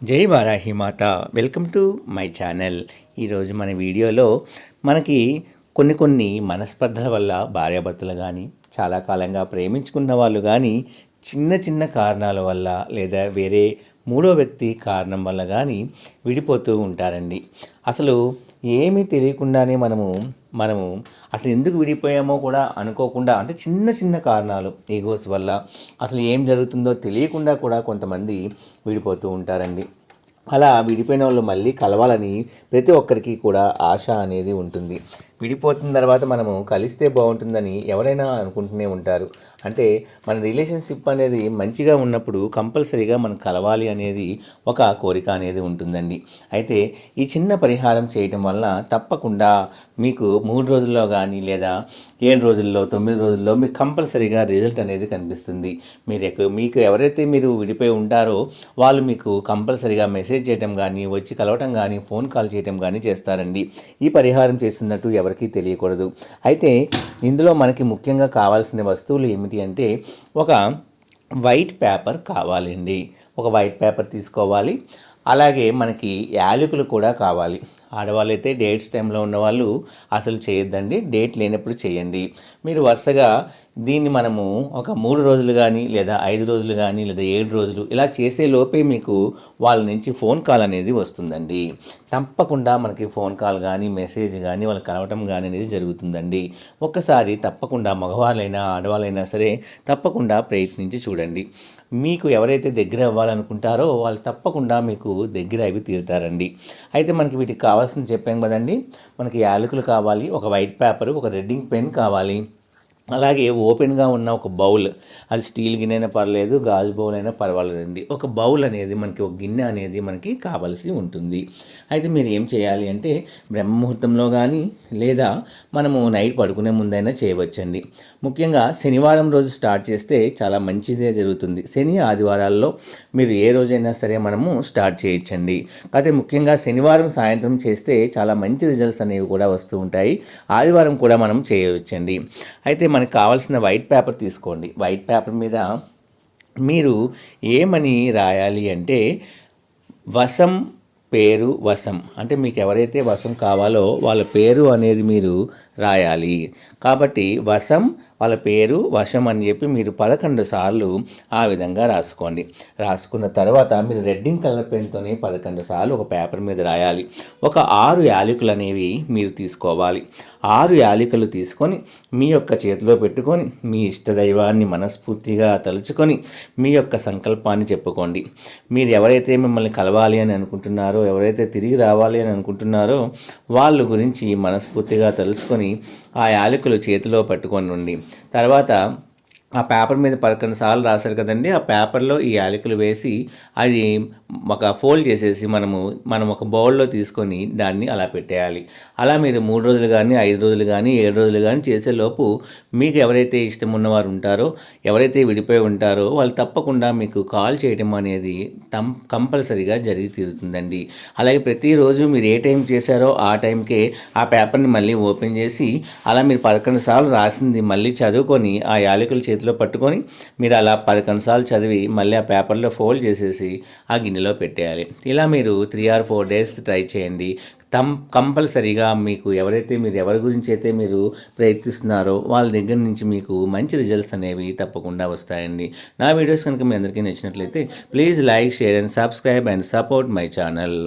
జై Varahi Mata. Welcome to my channel. ఈరోజు మన వీడియోలో మనకి కొన్ని కొన్ని మనస్పర్ధల వల్ల భార్యాభర్తలు కానీ చాలా కాలంగా ప్రేమించుకున్న వాళ్ళు కానీ చిన్న చిన్న కారణాల వల్ల లేదా వేరే మూడో వ్యక్తి కారణం వల్ల కానీ విడిపోతూ ఉంటారండి. అసలు ఏమీ తెలియకుండానే మనము మనము అసలు ఎందుకు విడిపోయామో కూడా అనుకోకుండా అంటే చిన్న చిన్న కారణాలు ఈగోస్ వల్ల అసలు ఏం జరుగుతుందో తెలియకుండా కూడా కొంతమంది విడిపోతూ ఉంటారండి. అలా విడిపోయిన వాళ్ళు మళ్ళీ కలవాలని ప్రతి ఒక్కరికి కూడా ఆశ అనేది ఉంటుంది. విడిపోతున్న తర్వాత మనము కలిస్తే బాగుంటుందని ఎవరైనా అనుకుంటూనే ఉంటారు. అంటే మన రిలేషన్షిప్ అనేది మంచిగా ఉన్నప్పుడు కంపల్సరీగా మనం కలవాలి అనేది ఒక కోరిక అనేది ఉంటుందండి. అయితే ఈ చిన్న పరిహారం చేయటం వల్ల తప్పకుండా మీకు మూడు రోజుల్లో కానీ లేదా ఏడు రోజుల్లో తొమ్మిది రోజుల్లో మీకు కంపల్సరీగా రిజల్ట్ అనేది కనిపిస్తుంది. మీరు ఎక్క- మీకు ఎవరైతే మీరు విడిపోయి ఉంటారో వాళ్ళు మీకు కంపల్సరీగా మెసేజ్ చేయటం కానీ వచ్చి కలవటం కానీ ఫోన్ కాల్ చేయటం కానీ చేస్తారండి. ఈ పరిహారం చేస్తున్నట్టు ఎవరికీ తెలియకూడదు. అయితే ఇందులో మనకి ముఖ్యంగా కావాల్సిన వస్తువులు ఏమిటి అంటే ఒక వైట్ పేపర్ కావాలండి. ఒక వైట్ పేపర్ తీసుకోవాలి. అలాగే మనకి యాలకులు కూడా కావాలి. ఆడవాళ్ళైతే డేట్స్ టైంలో ఉన్నవాళ్ళు అసలు చేయొద్దండి. డేట్ లేనప్పుడు చేయండి. మీరు వరుసగా దీన్ని మనము ఒక మూడు రోజులు కానీ లేదా ఐదు రోజులు కానీ లేదా ఏడు రోజులు ఇలా చేసే లోపే మీకు వాళ్ళ నుంచి ఫోన్ కాల్ అనేది వస్తుందండి. తప్పకుండా మనకి ఫోన్ కాల్ కానీ మెసేజ్ కానీ వాళ్ళు కలవటం కానీ అనేది జరుగుతుందండి. ఒక్కసారి తప్పకుండా మగవాళ్ళైనా ఆడవాళ్ళైనా సరే తప్పకుండా ప్రయత్నించి చూడండి. మీకు ఎవరైతే దగ్గర అవ్వాలనుకుంటారో వాళ్ళు తప్పకుండా మీకు దగ్గర అవి తీరుతారండి. అయితే మనకి వీటికి కావాల్సింది చెప్పాం కదండి. మనకి యాలకులు కావాలి ఒక వైట్ పేపర్ ఒక రెడ్డింగ్ పెన్ కావాలి. అలాగే ఓపెన్గా ఉన్న ఒక బౌల్ అది స్టీల్ గిన్నె అయినా పర్లేదు గాజు బౌల్ అయినా పర్వాలేదండి. ఒక బౌల్ అనేది మనకి ఒక గిన్నె అనేది మనకి కావాల్సి ఉంటుంది. అయితే మీరు ఏం చేయాలి అంటే బ్రహ్మముహూర్తంలో కానీ లేదా మనము నైట్ పడుకునే ముందైనా చేయవచ్చండి. ముఖ్యంగా శనివారం రోజు స్టార్ట్ చేస్తే చాలా మంచిదే జరుగుతుంది. శని ఆదివారాల్లో మీరు ఏ రోజైనా సరే మనము స్టార్ట్ చేయొచ్చండి. అయితే ముఖ్యంగా శనివారం సాయంత్రం చేస్తే చాలా మంచి రిజల్ట్స్ అనేవి కూడా వస్తూ ఉంటాయి. ఆదివారం కూడా మనం చేయవచ్చండి. అయితే మనకు కావాల్సిన వైట్ పేపర్ తీసుకోండి. వైట్ పేపర్ మీద మీరు ఏమని రాయాలి అంటే వసం పేరు వసం అంటే మీకు ఎవరైతే వసం కావాలో వాళ్ళ పేరు అనేది మీరు రాయాలి. కాబట్టి వసం వాళ్ళ పేరు వశం అని చెప్పి మీరు పదకొండు సార్లు ఆ విధంగా రాసుకోండి. రాసుకున్న తర్వాత మీరు రెడ్డింగ్ కలర్ పెన్తోనే పదకొండు సార్లు ఒక పేపర్ మీద రాయాలి. ఒక ఆరు యాలకులు అనేవి మీరు తీసుకోవాలి. ఆరు యాలికలు తీసుకొని మీ యొక్క చేతిలో పెట్టుకొని మీ ఇష్టదైవాన్ని మనస్ఫూర్తిగా తలుచుకొని మీ యొక్క సంకల్పాన్ని చెప్పుకోండి. మీరు ఎవరైతే మిమ్మల్ని కలవాలి అని అనుకుంటున్నారో అనుకుంటున్నారో ఎవరైతే తిరిగి రావాలి అని అనుకుంటున్నారో వాళ్ళ గురించి మనస్ఫూర్తిగా తెలుసుకొని ఆ యాలకులు చేతిలో పట్టుకొని ఉండి తర్వాత ఆ పేపర్ మీద పదకొండు సార్లు రాశారు కదండి. ఆ పేపర్లో ఈ యాలకులు వేసి అది ఒక ఫోల్డ్ చేసేసి మనము మనం ఒక బౌల్లో తీసుకొని దాన్ని అలా పెట్టేయాలి. అలా మీరు మూడు రోజులు కానీ ఐదు రోజులు కానీ ఏడు రోజులు కానీ చేసేలోపు మీకు ఎవరైతే ఇష్టం ఉన్నవారు ఉంటారో ఎవరైతే విడిపోయి ఉంటారో వాళ్ళు తప్పకుండా మీకు కాల్ చేయడం అనేది తం కంపల్సరీగా జరిగి తీరుతుందండి. అలాగే ప్రతిరోజు మీరు ఏ టైం చేశారో ఆ టైంకే ఆ పేపర్ని మళ్ళీ ఓపెన్ చేసి అలా మీరు పదకొండు సార్లు రాసింది మళ్ళీ చదువుకొని ఆ యాలకులు చేతిలో పట్టుకొని మీరు అలా పదకొండు సార్లు చదివి మళ్ళీ ఆ పేపర్లో ఫోల్డ్ చేసేసి ఆ గిన్నెలో పెట్టేయాలి. ఇలా మీరు three or four days try చేయండి. తమ్ కంపల్సరీగా మీకు ఎవరైతే మీరు ఎవరి గురించి అయితే మీరు ప్రయత్నిస్తున్నారో వాళ్ళ దగ్గర నుంచి మీకు మంచి రిజల్ట్స్ అనేవి తప్పకుండా వస్తాయండి. నా వీడియోస్ కనుక మీ అందరికీ నచ్చినట్లయితే please like share and subscribe and support my channel